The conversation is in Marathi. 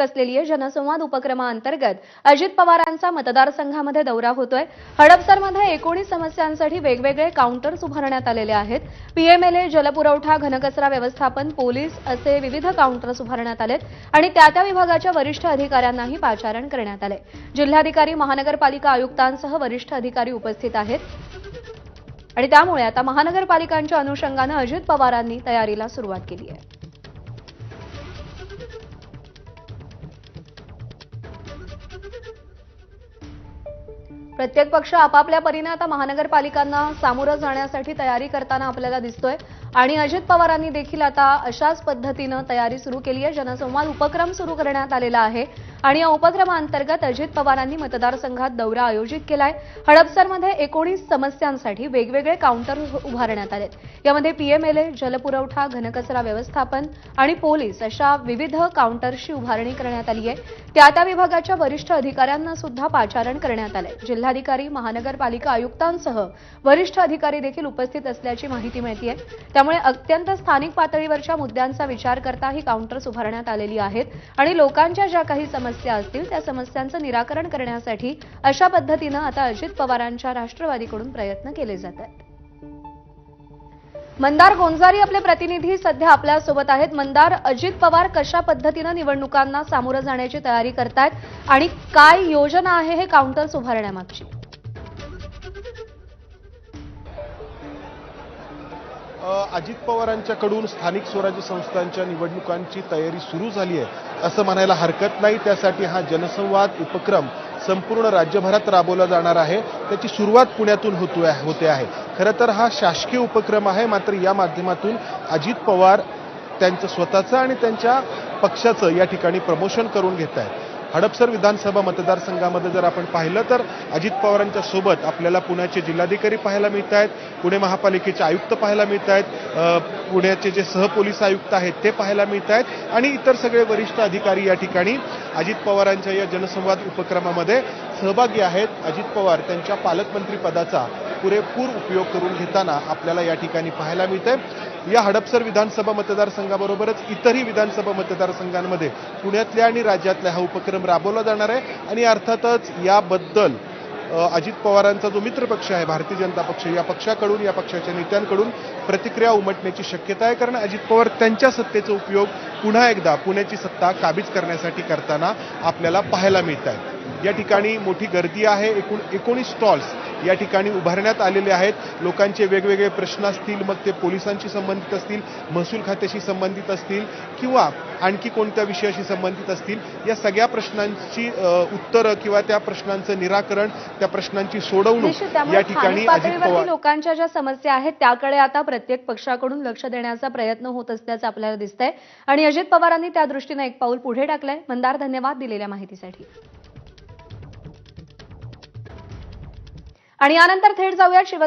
सुरू असलेली जनसंवाद उपक्रमाअंतर्गत अजित पवारांचा मतदारसंघामध्ये दौरा होतोय. हडपसरमध्ये एकोणीस समस्यांसाठी वेगवेगळे काउंटर्स उभारण्यात आलेले आहेत. पीएमएलए जलपुरवठा घनकचरा व्यवस्थापन पोलीस असे विविध काउंटर्स उभारण्यात आलेत आणि त्या त्या विभागाच्या वरिष्ठ अधिकाऱ्यांनाही पाचारण करण्यात आले जिल्हाधिकारी महानगरपालिका आयुक्तांसह वरिष्ठ अधिकारी उपस्थित आहेत. आणि त्यामुळे आता महानगरपालिकांच्या अनुषंगानं अजित पवारांनी तयारीला सुरुवात केली आहे. प्रत्येक पक्ष आपापल्या परीने आता महानगरपालिकांना सामोरं जाण्यासाठी तयारी करताना आपल्याला दिसतोय. आणि अजित पवारांनी देखील आता अशाच पद्धतीनं तयारी सुरू केली आहे. जनसंवाद उपक्रम सुरू करण्यात आलेला आहे. आणि या उपक्रमाअंतर्गत अजित पवारांनी मतदारसंघात दौरा आयोजित केलाय. हडपसरमध्ये एकोणीस समस्यांसाठी वेगवेगळे काउंटर उभारण्यात आलेत. यामध्ये पीएमएलए जलपुरवठा घनकचरा व्यवस्थापन आणि पोलीस अशा विविध काउंटर्सची उभारणी करण्यात आली आहे. त्या त्या विभागाच्या वरिष्ठ अधिकाऱ्यांना सुद्धा पाचारण करण्यात आलंय. जिल्हाधिकारी महानगरपालिका आयुक्तांसह वरिष्ठ अधिकारी देखील उपस्थित असल्याची माहिती मिळतीये. त्यामुळे अत्यंत स्थानिक पातळीवरच्या मुद्द्यांचा विचार करता ही काउंटर्स उभारण्यात आलेली आहेत आणि लोकांच्या ज्या काही समस्या असतील त्या समस्यांचं निराकरण करण्यासाठी अशा पद्धतीनं आता अजित पवारांच्या राष्ट्रवादीकडून प्रयत्न केले जात आहेत. मंदार गोंजारी आपले प्रतिनिधी सध्या आपल्यासोबत आहेत. मंदार अजित पवार कशा पद्धतीनं निवडणुकांना सामोरं जाण्याची तयारी करतायत आणि काय योजना आहे हे काउंटर्स उभारण्यामागची? अजित पवारांच्याकडून स्थानिक स्वराज्य संस्थांच्या निवडणुकांची तयारी सुरू झाली आहे. असं म्हणायला हरकत नाही. त्यासाठी हा जनसंवाद उपक्रम संपूर्ण राज्यभरात राबवला जाणार आहे. त्याची सुरुवात पुण्यातून होतो होते आहे. खरं तर हा शासकीय उपक्रम आहे. मात्र या माध्यमातून अजित पवार त्यांचं स्वतःचं आणि त्यांच्या पक्षाचं या ठिकाणी प्रमोशन करून घेत आहेत हडपसर विधानसभा मतदारसंघामध्ये जर आपण पाहिलं तर अजित पवारांच्या सोबत आपल्याला पुण्याचे जिल्हाधिकारी पाहायला मिळत आहेत पुणे महापालिकेचे आयुक्त पाहायला मिळत आहेत पुण्याचे जे सहपोलीस आयुक्त आहेत ते पाहायला मिळत आहेत आणि इतर सगळे वरिष्ठ अधिकारी या ठिकाणी अजित पवारांच्या या जनसंवाद उपक्रमामध्ये सहभागी आहेत. अजित पवार त्यांच्या पालकमंत्री पदाचा पुरेपूर उपयोग करून घेताना आपल्याला या ठिकाणी पाहायला मिळतंय. या हडपसर विधानसभा मतदारसंघाबरोबरच इतरही विधानसभा मतदारसंघांमध्ये पुण्यातल्या आणि राज्यातल्या हा उपक्रम राबवला जाणार आहे. आणि अर्थातच याबद्दल अजित पवारांचा जो मित्रपक्ष आहे भारतीय जनता पक्ष या पक्षाकडून या पक्षाच्या नेत्यांकडून प्रतिक्रिया उमटण्याची शक्यता आहे. कारण अजित पवार त्यांच्या सत्तेचा उपयोग पुन्हा एकदा पुण्याची सत्ता काबीज करण्यासाठी करताना आपल्याला पाहायला मिळत आहे. या ठिकाणी मोठी गर्दी आहे. एकूण एकोणीस स्टॉल्स या ठिकाणी उभारण्यात आलेले आहेत. लोकांचे वेगवेगळे प्रश्न असतील मग ते पोलिसांशी संबंधित असतील महसूल खात्याशी संबंधित असतील किंवा आणखी कोणत्या विषयाशी संबंधित असतील या सगळ्या प्रश्नांची उत्तरं किंवा त्या प्रश्नांचं निराकरण त्या प्रश्नांची सोडवणूक या ठिकाणी लोकांच्या ज्या समस्या आहेत त्याकडे आता प्रत्येक पक्षाकडून लक्ष देण्याचा प्रयत्न होत असल्याचं आपल्याला दिसतंय. आणि अजित पवारांनी त्या दृष्टीनं एक पाऊल पुढे टाकलंय. मंदार धन्यवाद दिलेल्या माहितीसाठी. आणि यानंतर थेट जाऊयात शिवसेना